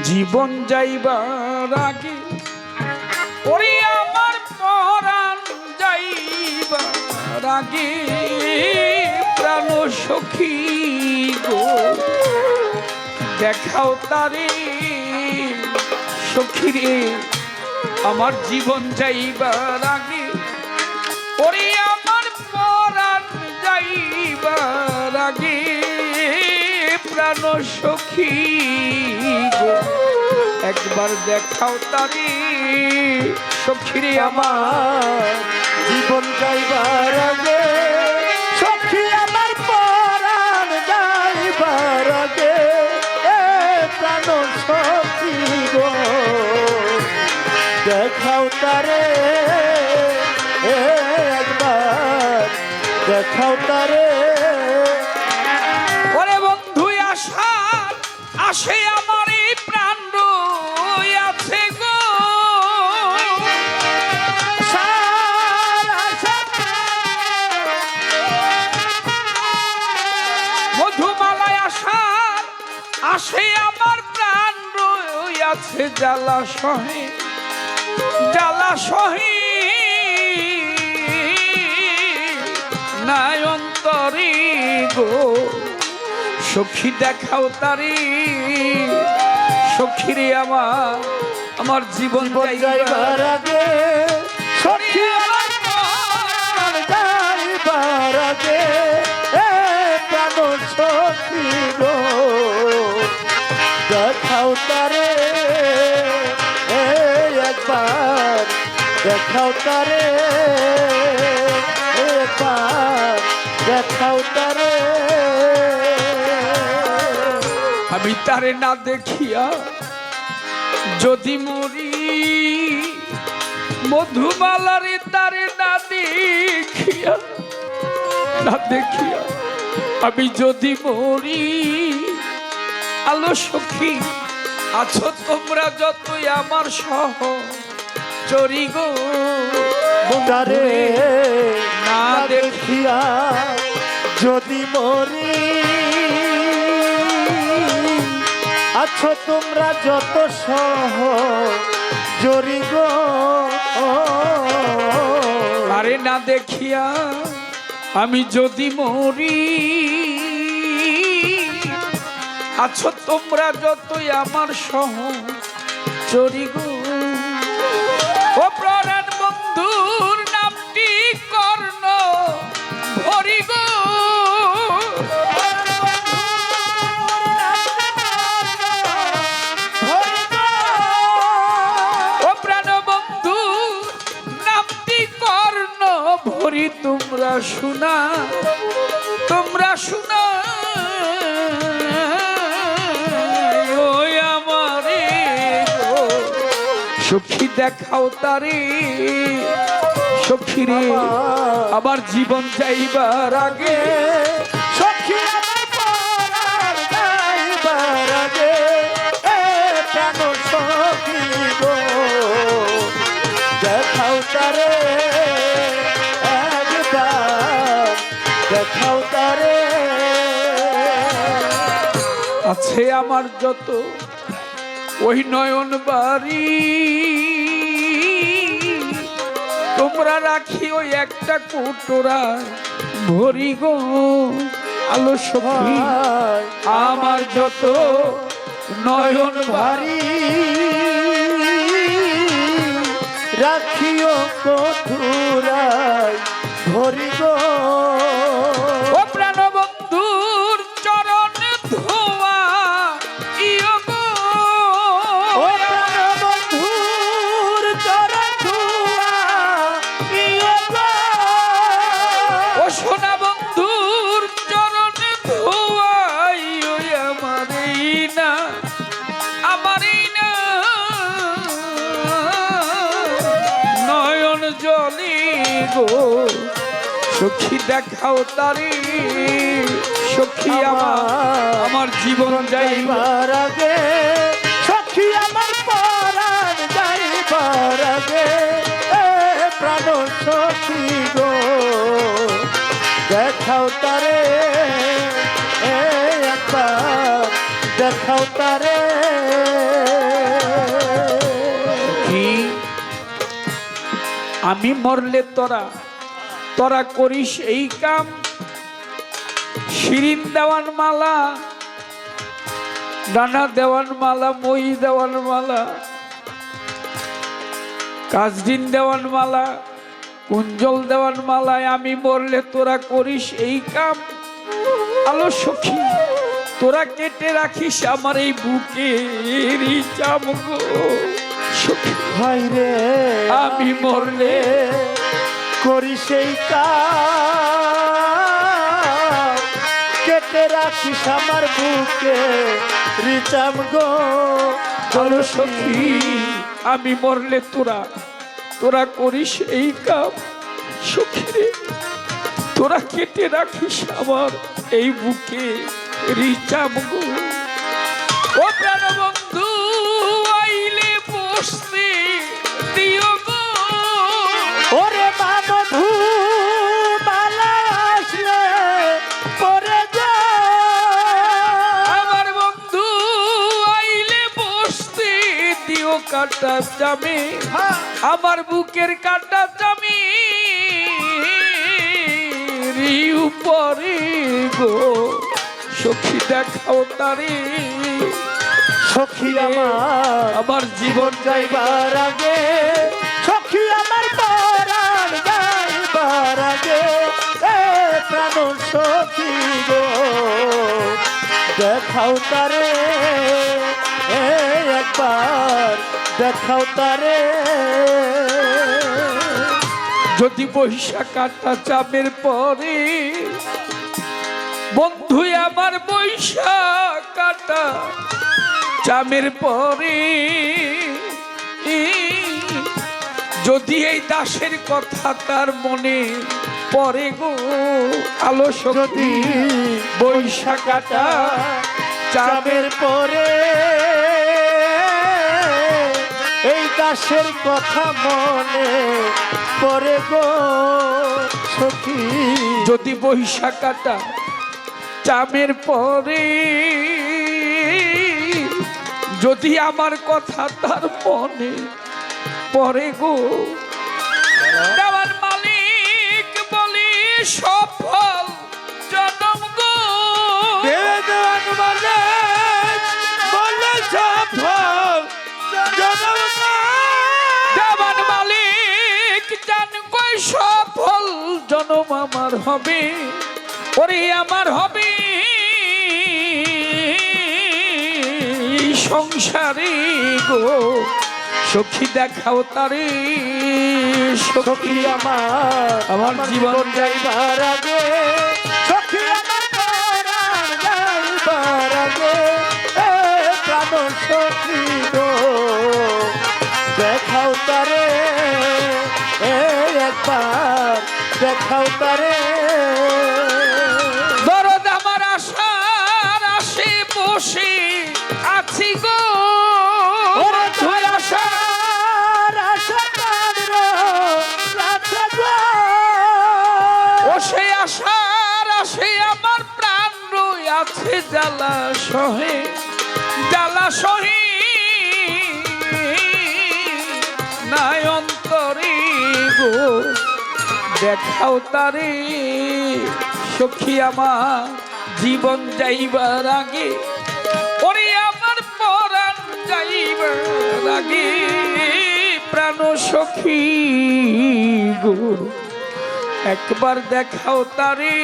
জীবন যাইবার আগে ওরে আমার পরাণ যাইবার আগে প্রাণ সখী গো। দেখাও তারে সখী রে আমার জীবন যাইবার আগে ওরে আমার পরাণ যাইবার আগে প্রাণ সখী একবার দেখাও তারে সখী রে আমার জীবন যাইবার আগে। সখী আমার পরাণ যাইবার আগে, এ প্রাণ সখী গো, দেখাও তারে একবার দেখাও তারে। আসে আমার এই প্রাণ আছে গো। মধুমালায় আসার আসে আমার প্রাণ আছে জ্বালা সহে জ্বালা সহে নায়ন্তরি গো। সখী দেখাও তারি। সখী রে আমার আমার জীবন জীবন যাইবার আগে সখী আমার প্রাণ যাইবার আগে সখী গো? দেখাও তারে একবার দেখাও তারে একবার দেখাও তারে। আমি তারে না দেখিয়া যদি মরি মধুমালারে তারে না দেখিয়া না দেখিয়া আমি যদি মরি আলো সখী আছো তোমরা যতই আমার সহ চরি গো তারে না দেখিয়া যদি মরি আছো তোমরা যত সহ, জরি গো। আরে না দেখিয়া আমি যদি মরি, আছো তোমরা যতই আমার সহ চরি গো। তোমরা শোনা। ওই আমারে সখী দেখাও তারে। সখী রে আবার জীবন চাইবার আগে আছে আমার যত ওই নয়ন বাড়ি। তোমরা রাখি ওই একটা কুটোরায় ভরি গো আলো আমার যত নয়ন বাড়ি। রাখিও কঠুরাই ধরি গো গো সখী দেখাও তারি, সখী আমার আমার জীবন যাইবা যাইবার আগে। সখী আমার পরাণ যাইবার আগে। প্রাণ সখী গো, দেখাও তারে একবার দেখাও তারে। আমি মরলে তোরা তোরা করিস এই কাম। শিরিন দেওয়ান মালা, ডানা দেওয়ান মালা, মই দেওয়ান মালা কাজদিন দেওয়ান মালা, কুঞ্জল দেওয়ান মালায় আমি মরলে তোরা করিস এই কাম। আলো সখী, তোরা কেটে রাখিস আমার এই বুকের চাম গো সখী ভাই রে আমি মরলে করি সেই কাজ। কেটে রাখিস আমার বুকে রিচাম গো আলো সখী আমি মরলে তোরা তোরা করিস এই কাম। সখী রে তোরা কেটে রাখিস আমার এই বুকে রিচাম গো। ও প্রাণ বসতে দিও গো। ওরে মামধু মালা আসলে পরে আমার বন্ধু আইলে বসতে দিও কাটা জামে। আমার বুকের কাটা জামি। উপরে গো সখী দেখাও তারে। সখী আমার। আমার জীবন যাইবার আগে সখী আমার পরাণ যাইবার আগে প্রাণ সখী গো দেখাও তারে একবার দেখাও তারে। যদি বৈশাখ কাটা চাপের পরে বন্ধু আমার বৈশাখ কাটা চামের পরে। যদি এই দাসের কথা তার মনে পরে গো আলো যদি সতী বৈশাখ কাটা চামের পরে। এই দাসের কথা মনে পরে গো সখী। যদি বৈশাখ কাটা চামের পরে। যদি আমার কথা তার মনে পরে গো দেওয়ার মালিক বলি সফল জনম গো। বেদন বলে সফল দেওয়ার মালিক জান কই সফল জনম আমার হবে ওরে আমার হবে। সংসারে গো সখী দেখাও তারে সখী আমার আমার জীবন যাইবার আগে সখী আমার যাইবার আগে প্রাণ সখী গো দেখাও তারে একবার দেখাও তারে। আসে আমার প্রাণ রই আছে জ্বালা সহে, জ্বালা সহি। নাই অন্তরে গো, দেখাও তারে, সখী আমার, জীবন যাইবার আগে। ওরে আমার পরাণ যাইবার আগে, প্রাণ সখী গো। একবার দেখাও তারি।